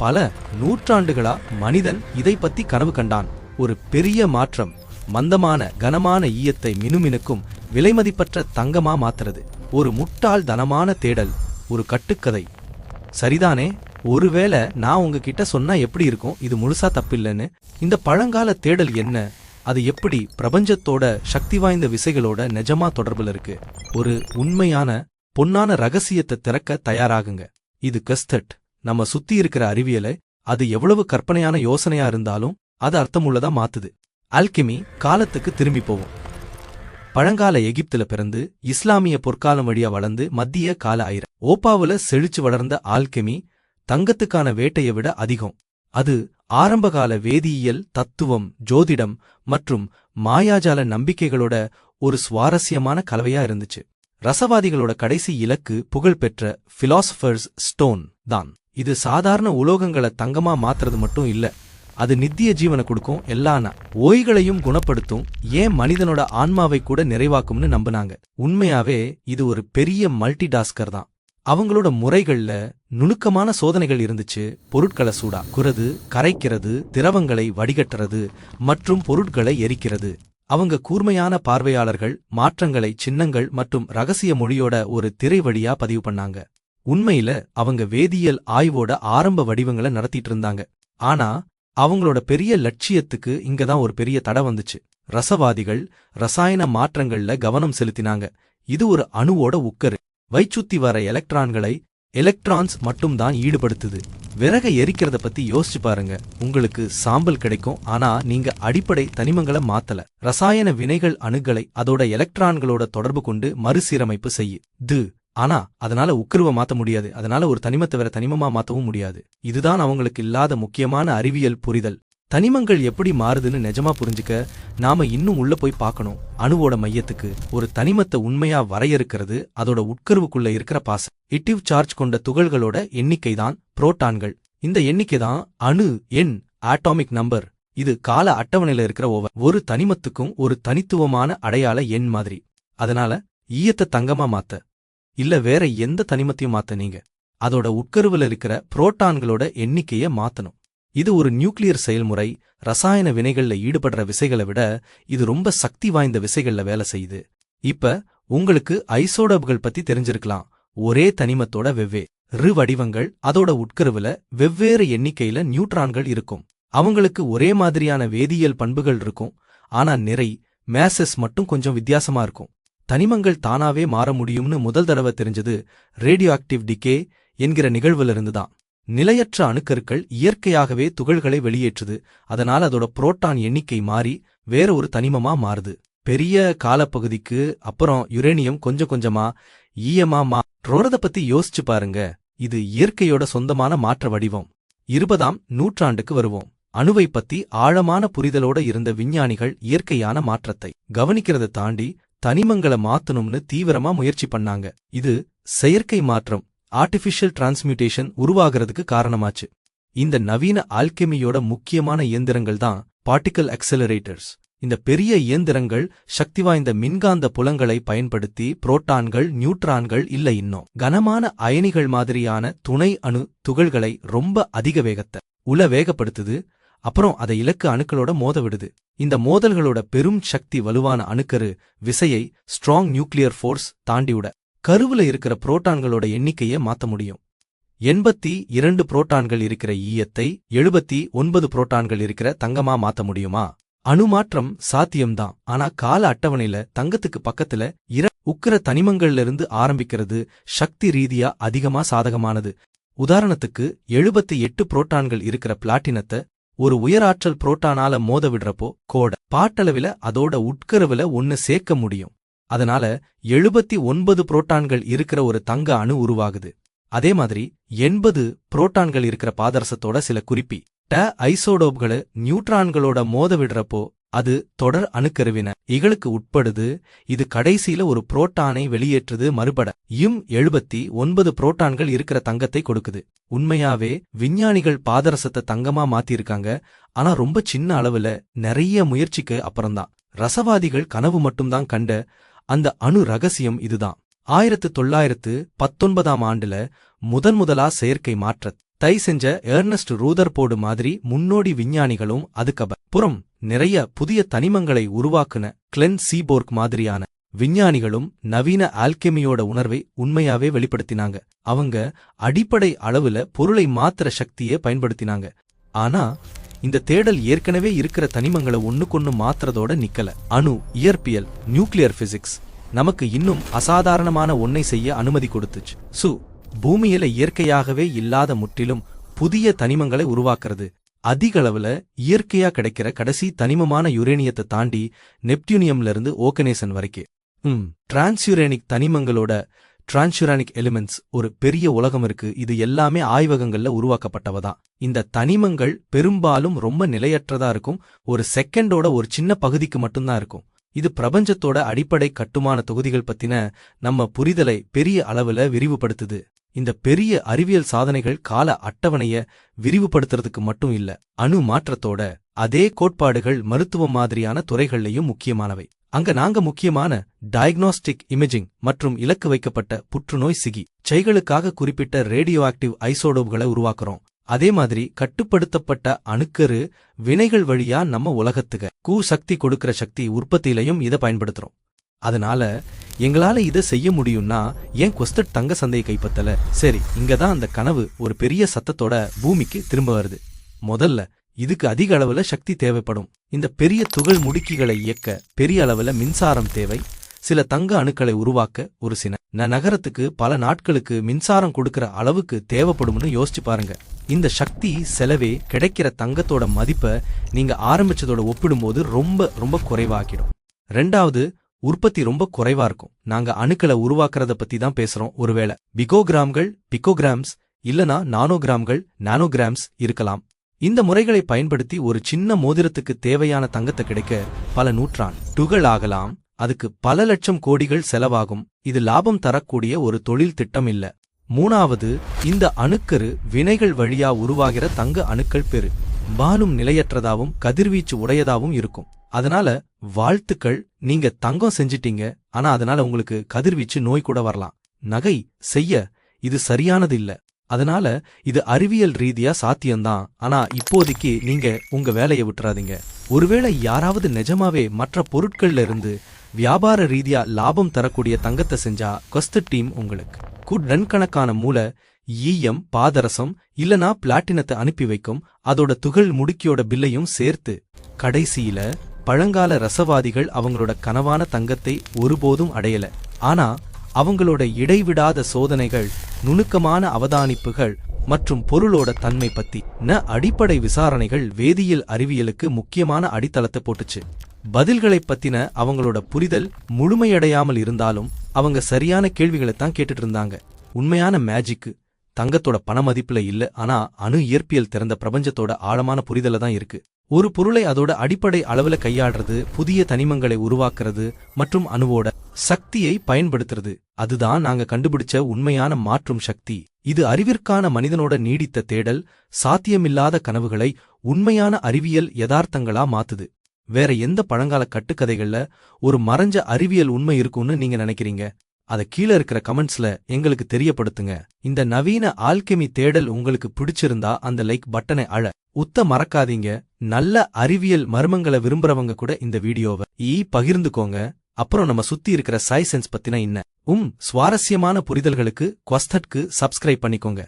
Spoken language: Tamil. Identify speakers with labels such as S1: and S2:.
S1: பல நூற்றாண்டுகளா மனிதன் இதை பத்தி கனவு கண்டான். ஒரு பெரிய மாற்றம் மந்தமான கனமான ஈயத்தை மினுமினுக்கும் விலைமதிப்பற்ற தங்கமா மாத்துறது. ஒரு முட்டாள் தனமான தேடல் ஒரு கட்டுக்கதை. சரிதானே? ஒருவேளை நான் உங்ககிட்ட சொன்னா எப்படி இருக்கும்? இது முழுசா தப்பில்லைன்னு. இந்த பழங்கால தேடல் என்ன? அது எப்படி பிரபஞ்சத்தோட சக்தி வாய்ந்த விசைகளோட நிஜமா தொடர்புல இருக்கு? ஒரு உண்மையான பொன்னான ரகசியத்தை திறக்க தயாராகுங்க. இது கஸ்தட். நம்ம சுத்தி இருக்கிற அறிவியலை அது எவ்வளவு கற்பனையான யோசனையா இருந்தாலும் அது அர்த்தமுள்ளதா மாத்துது. அல்கிமி காலத்துக்கு திரும்பி போவோம். பழங்கால எகிப்துல பிறந்து இஸ்லாமிய பொற்காலம் வழியா வளர்ந்து மத்திய கால ஐர. ஓப்பாவுல செழிச்சு வளர்ந்த ஆல்கெமி தங்கத்துக்கான வேட்டையை விட அதிகம். அது ஆரம்பகால வேதியியல் தத்துவம் ஜோதிடம் மற்றும் மாயாஜால நம்பிக்கைகளோட ஒரு சுவாரஸ்யமான கலவையா இருந்துச்சு. ரசவாதிகளோட கடைசி இலக்கு புகழ்பெற்ற பிலாசபர்ஸ் ஸ்டோன் தான். இது சாதாரண உலோகங்களை தங்கமா மாத்துறது மட்டும் இல்ல. அது நித்திய ஜீவனை கொடுக்கும் எல்லானா ஓய்களையும் குணப்படுத்தும் ஏன் மனிதனோட ஆன்மாவை கூட நிறைவாக்கும்னு நம்பினாங்க. உண்மையாவே இது ஒரு பெரிய மல்டி டாஸ்கர் தான். அவங்களோட முறைகள்ல நுணுக்கமான சோதனைகள் இருந்துச்சு. பொருட்களை சூடாக்குறது கரைக்கிறது திரவங்களை வடிகட்டுறது மற்றும் பொருட்களை எரிக்கிறது. அவங்க கூர்மையான பார்வையாளர்கள் மாற்றங்களை சின்னங்கள் மற்றும் ரகசிய மொழியோட ஒரு திரை வழியா பதிவு பண்ணாங்க. உண்மையில அவங்க வேதியியல் ஆய்வோட ஆரம்ப வடிவங்களை நடத்திட்டு இருந்தாங்க ஆனா அவங்களோட பெரிய லட்சியத்துக்கு இங்கதான் ஒரு பெரிய தடை வந்துச்சு. ரசவாதிகள் ரசாயன மாற்றங்கள்ல கவனம் செலுத்தினாங்க. இது ஒரு அணுவோட உக்கரு. வைச்சுத்தி வர எலக்ட்ரான்களை எலக்ட்ரான்ஸ் மட்டும்தான் ஈடுபடுத்துது. விறக எரிக்கிறத பத்தி யோசிச்சு பாருங்க. உங்களுக்கு சாம்பல் கிடைக்கும் ஆனா நீங்க அடிப்படை தனிமங்களை மாத்தல. ரசாயன வினைகள் அணுகளை அதோட எலக்ட்ரான்களோட தொடர்பு கொண்டு மறுசீரமைப்பு செய்யு. து. ஆனா அதனால உக்கிருவை மாத்த முடியாது. அதனால ஒரு தனிமத்தை வேற தனிமமா மாத்தவும் முடியாது. இதுதான் அவங்களுக்கு இல்லாத முக்கியமான அறிவியல் புரிதல். தனிமங்கள் எப்படி மாறுதுன்னு நிஜமா புரிஞ்சுக்க நாம இன்னும் உள்ள போய் பார்க்கணும். அணுவோட மையத்துக்கு ஒரு தனிமத்தை உண்மையா வரையறுக்கிறது அதோட உட்கருவுக்குள்ள இருக்கிற பாச. இட்டிவ் சார்ஜ் கொண்ட துகள்களோட எண்ணிக்கை தான் புரோட்டான்கள் இந்த எண்ணிக்கை தான் அணு எண் ஆட்டாமிக் நம்பர் இது கால அட்டவணையில இருக்கிற ஓவர் ஒரு தனிமத்துக்கும் ஒரு தனித்துவமான அடையாள எண் மாதிரி. அதனால ஈயத்தை தங்கமா மாத்த. இல்ல வேற எந்த தனிமத்தையும் மாத்தனீங்க அதோட உட்கருவுல இருக்கிற புரோட்டான்களோட எண்ணிக்கைய மாத்தணும். இது ஒரு நியூக்ளியர் செயல்முறை ரசாயன வினைகள்ல ஈடுபடுற விசைகளை விட இது ரொம்ப சக்தி வாய்ந்த விசைகள்ல வேலை செய்யுது. இப்ப உங்களுக்கு ஐசோடோப்கள் பத்தி தெரிஞ்சிருக்கலாம். ஒரே தனிமத்தோட வெவ்வே ரு வடிவங்கள் அதோட உட்கருவுல வெவ்வேறு எண்ணிக்கையில நியூட்ரான்கள் இருக்கும். அவங்களுக்கு ஒரே மாதிரியான வேதியியல் பண்புகள் இருக்கும். ஆனா நிறை மேசஸ் மட்டும் கொஞ்சம் வித்தியாசமா இருக்கும். தனிமங்கள் தானாவே மாற முடியும்னு முதல் தடவை தெரிஞ்சது ரேடியோ ஆக்டிவ் டிகே என்கிற நிகழ்விலிருந்து தான் நிலையற்ற அணுக்கருக்கள் இயற்கையாகவே துகள்களை வெளியேற்றுது. அதனால அதோட புரோட்டான் எண்ணிக்கை மாறி வேற ஒரு தனிமமா மாறுது. பெரிய காலப்பகுதிக்கு அப்புறம் யுரேனியம் கொஞ்சம் கொஞ்சமா ஈயமா மாறத பத்தி யோசிச்சு பாருங்க. இது இயற்கையோட சொந்தமான மாற்ற வடிவம். இருபதாம் நூற்றாண்டுக்கு வருவோம். அணுவை பத்தி ஆழமான புரிதலோட இருந்த விஞ்ஞானிகள் இயற்கையான மாற்றத்தை கவனிக்கிறத தாண்டி தனிமங்களை மாத்தணும்னு தீவிரமா முயற்சி பண்ணாங்க. இது செயற்கை மாற்றம் ஆர்டிஃபிஷியல் டிரான்ஸ்மியூட்டேஷன் உருவாகிறதுக்கு காரணமாச்சு. இந்த நவீன ஆல்கெமியோட முக்கியமான இயந்திரங்கள் தான் பார்ட்டிக்கல் அக்சலரேட்டர்ஸ் இந்த பெரிய இயந்திரங்கள் சக்தி வாய்ந்த மின்காந்த புலங்களை பயன்படுத்தி புரோட்டான்கள் நியூட்ரான்கள் இல்ல இன்னும். கனமான அயனிகள் மாதிரியான துணை அணு துகள்களை ரொம்ப அதிக வேகத்தை உல வேகப்படுத்துது அப்புறம் அதை இலக்கு அணுக்களோட மோத விடுது இந்த மோதல்களோட பெரும் சக்தி வலுவான அணுக்கரு விசையை ஸ்ட்ராங் நியூக்ளியர் ஃபோர்ஸ் தாண்டிவிட கருவுல இருக்கிற புரோட்டான்களோட எண்ணிக்கையை மாத்த முடியும். எண்பத்தி இரண்டு புரோட்டான்கள் இருக்கிற ஈயத்தை எழுபத்தி ஒன்பது புரோட்டான்கள் இருக்கிற தங்கமா மாத்த முடியுமா? அணுமாற்றம் சாத்தியம்தான். ஆனா கால அட்டவணையில தங்கத்துக்கு பக்கத்துல இர உக்கிர தனிமங்கள்ல இருந்து ஆரம்பிக்கிறது சக்தி ரீதியா அதிகமா சாதகமானது. உதாரணத்துக்கு எழுபத்தி எட்டு புரோட்டான்கள் இருக்கிற பிளாட்டினத்தை ஒரு உயராற்றல் புரோட்டானால மோத விடுறப்போ கோட பாட்டளவில அதோட உட்கருவுல ஒன்னு சேர்க்க முடியும். அதனால எழுபத்தி ஒன்பது புரோட்டான்கள் இருக்கிற ஒரு தங்க அணு உருவாகுது. அதே மாதிரி எண்பது புரோட்டான்கள் இருக்கிற பாதரசத்தோட சில குறிப்பி ட ஐசோடோப்களை நியூட்ரான்களோட மோத விடுறப்போ அது தொடர் அணுக்கருவின இகளுக்கு உட்படுது. இது கடைசியில ஒரு புரோட்டானை வெளியேற்றுது மறுபட. இம் எழுபத்தி ஒன்பது புரோட்டான்கள் இருக்கிற தங்கத்தை கொடுக்குது. உண்மையாவே விஞ்ஞானிகள் பாதரசத்தை தங்கமா மாத்திருக்காங்க. ஆனா ரொம்ப சின்ன அளவுல நிறைய முயற்சிக்கு அப்புறம்தான். ரசவாதிகள் கனவு மட்டும்தான் கண்ட அந்த அணு ரகசியம் இதுதான். ஆயிரத்து தொள்ளாயிரத்து பத்தொன்பதாம் ஆண்டுல முதன் முதலா செயற்கை மாற்ற தை செஞ்ச ஏர்னஸ்ட் ரூதர்போர்டு மாதிரி முன்னோடி விஞ்ஞானிகளும் அதுக்கப்புறம் நிறைய புதிய தனிமங்களை உருவாக்குன கிளென் சீபோர்க் மாதிரியான விஞ்ஞானிகளும் நவீன ஆல்கெமியோட உணர்வை உண்மையாவே வெளிப்படுத்தினாங்க. அவங்க அடிப்படை அளவுல பொருளை மாத்திர சக்தியை பயன்படுத்தினாங்க. ஆனா இந்த தேடல் ஏற்கனவே இருக்கிற தனிமங்களை ஒண்ணுக்கொன்னு மாத்துறதோட நிக்கல. அணு இயற்பியல் நியூக்ளியர் பிசிக்ஸ் நமக்கு இன்னும் அசாதாரணமான ஒன்னை செய்ய அனுமதி கொடுத்துச்சு. சு பூமியில இயற்கையாகவே இல்லாத முற்றிலும் புதிய தனிமங்களை உருவாக்குறது. அதிக அளவுல இயற்கையா கிடைக்கிற கடைசி தனிமமான யுரேனியத்தை தாண்டி நெப்டியூனியம்ல இருந்து ஓகனேசன் வரைக்கும் ம் டிரான்ஸ்யூரேனிக் தனிமங்களோட டிரான்ஸ்யூரானிக் எலிமெண்ட்ஸ் ஒரு பெரிய உலகம் இருக்கு. இது எல்லாமே ஆய்வகங்கள்ல உருவாக்கப்பட்டவதான் இந்த தனிமங்கள் பெரும்பாலும் ரொம்ப நிலையற்றதா இருக்கும். ஒரு செகண்டோட ஒரு சின்ன பகுதிக்கு மட்டும்தான் இருக்கும். இது பிரபஞ்சத்தோட அடிப்படை கட்டுமான தொகுதிகள் பத்தின நம்ம புரிதலை பெரிய அளவுல விரிவுபடுத்துது. இந்த பெரிய அறிவியல் சாதனைகள் கால அட்டவணைய விரிவுபடுத்துறதுக்கு மட்டும் இல்ல அணு மாற்றத்தோட அதே கோட்பாடுகள் மருத்துவம் மாதிரியான துறைகள்லயும் முக்கியமானவை. அங்க நாங்க முக்கியமான டயக்னோஸ்டிக் இமேஜிங் மற்றும் இலக்கு வைக்கப்பட்ட புற்றுநோய் சிகி செய்களுக்காக குறிப்பிட்ட ரேடியோ ஆக்டிவ் ஐசோடோப்களை உருவாக்குறோம். அதே மாதிரி கட்டுப்படுத்தப்பட்ட அணுக்கரு வினைகள் வழியா நம்ம உலகத்துக்கு கூ சக்தி கொடுக்கிற சக்தி உற்பத்தியிலையும் இதை பயன்படுத்துறோம். அதனால எங்களால இதை செய்ய முடியும்னா ஏன் கொஸ்தட் தங்க சந்தையை கைப்பற்றல சரி இங்கதான் அந்த கனவு ஒரு பெரிய சத்தத்தோட பூமிக்கு திரும்ப வருது. முதல்ல இதுக்கு அதிக அளவுல சக்தி தேவைப்படும். இந்த பெரிய துகள் முடுக்கிகளை இயக்க பெரிய அளவுல மின்சாரம் தேவை. சில தங்க அணுக்களை உருவாக்க ஒரு சின ந நகரத்துக்கு பல நாட்களுக்கு மின்சாரம் கொடுக்கிற அளவுக்கு தேவைப்படும்னு யோசிச்சு பாருங்க. இந்த சக்தி செலவே கிடைக்கிற தங்கத்தோட மதிப்பை நீங்க ஆரம்பிச்சதோட ஒப்பிடும்போது ரொம்ப ரொம்ப குறைவாக்கிடும். ரெண்டாவது உற்பத்தி ரொம்ப குறைவா இருக்கும். நாங்க அணுக்களை உருவாக்குறத பத்தி தான் பேசுறோம். ஒருவேளை பிகோகிராம்கள் பிகோகிராம்ஸ் இல்லனா நானோகிராம்கள் நானோகிராம்ஸ் இருக்கலாம். இந்த முறைகளை பயன்படுத்தி ஒரு சின்ன மோதிரத்துக்கு தேவையான தங்கத்தை கிடைக்க பல நூற்றான் துகள் ஆகலாம். அதுக்கு பல லட்சம் கோடிகள் செலவாகும். இது லாபம் தரக்கூடிய ஒரு தொழில் திட்டம் இல்ல. மூணாவது இந்த அணுக்கரு வினைகள் வழியா உருவாகிற தங்க அணுக்கள் பெரு. பாலும் நிலையற்றதாவும் கதிர்வீச்சு உடையதாவும் இருக்கும். அதனால வாழ்த்துக்கள் நீங்க தங்கம் செஞ்சிட்டீங்க. ஆனா அதனால உங்களுக்கு கதிர்வீச்சு நோய் கூட வரலாம். நகை செய்ய இது சரியானது இல்ல அதனால இது அறிவியல் ரீதியா சாத்தியம்தான். ஆனா இப்போதைக்கு நீங்க உங்க வேலையை விட்டுறாதீங்க. ஒருவேளை யாராவது நிஜமாவே மற்ற பொருட்கள்ல இருந்து வியாபார ரீதியா லாபம் தரக்கூடிய தங்கத்தை செஞ்சா கொஸ்து டீம் உங்களுக்கு. குட் டன் கணக்கான மூளை ஈயம் பாதரசம் இல்லனா பிளாட்டினத்தை அனுப்பி வைக்கும். அதோட துகள் முடுக்கியோட பில்லையும் சேர்த்து கடைசியில பழங்கால ரசவாதிகள் அவங்களோட கனவான தங்கத்தை ஒருபோதும் அடையல. ஆனா அவங்களோட இடைவிடாத சோதனைகள் நுணுக்கமான அவதானிப்புகள் மற்றும் பொருளோட தன்மை பத்தி ந அடிப்படை விசாரணைகள் வேதியியல் அறிவியலுக்கு முக்கியமான அடித்தளத்தை போட்டுச்சு. பதில்களை பத்தின அவங்களோட புரிதல் முழுமையடையாமல் இருந்தாலும் அவங்க சரியான கேள்விகளை தான் கேட்டுட்டு இருந்தாங்க. உண்மையான மேஜிக்கு தங்கத்தோட பண மதிப்புல இல்ல ஆனா அணு இயற்பியல் திறந்த பிரபஞ்சத்தோட ஆழமான புரிதல தான் இருக்கு. ஒரு பொருளை அதோட அடிப்படை அளவுல கையாடுறது புதிய தனிமங்களை உருவாக்குறது மற்றும் அணுவோட சக்தியை பயன்படுத்துறது. அதுதான் நாங்க கண்டுபிடிச்ச உண்மையான மாற்றும் சக்தி. இது அறிவிற்கான மனிதனோட நீடித்த தேடல் சாத்தியமில்லாத கனவுகளை உண்மையான அறிவியல் யதார்த்தங்களா மாத்துது. வேற எந்த பழங்கால கட்டுக்கதைகள்ல ஒரு மறைஞ்ச அறிவியல் உண்மை இருக்கும்னு நீங்க நினைக்கிறீங்க? அத கீழ இருக்கிற கமெண்ட்ஸ்ல எங்களுக்கு தெரியப்படுத்துங்க. இந்த நவீன ஆல்கெமி தேடல் உங்களுக்கு பிடிச்சிருந்தா அந்த லைக் பட்டனை அழ. உத்த மறக்காதீங்க. நல்ல அறிவியல் மர்மங்களை விரும்புறவங்க கூட இந்த வீடியோவை ஈ பகிர்ந்துக்கோங்க. அப்புறம் நம்ம சுத்தி இருக்கிற சைசன்ஸ் பத்தின என்ன உம் சுவாரஸ்யமான புரிதல்களுக்கு கொஸ்தட்க்கு சப்ஸ்கிரைப் பண்ணிக்கோங்க.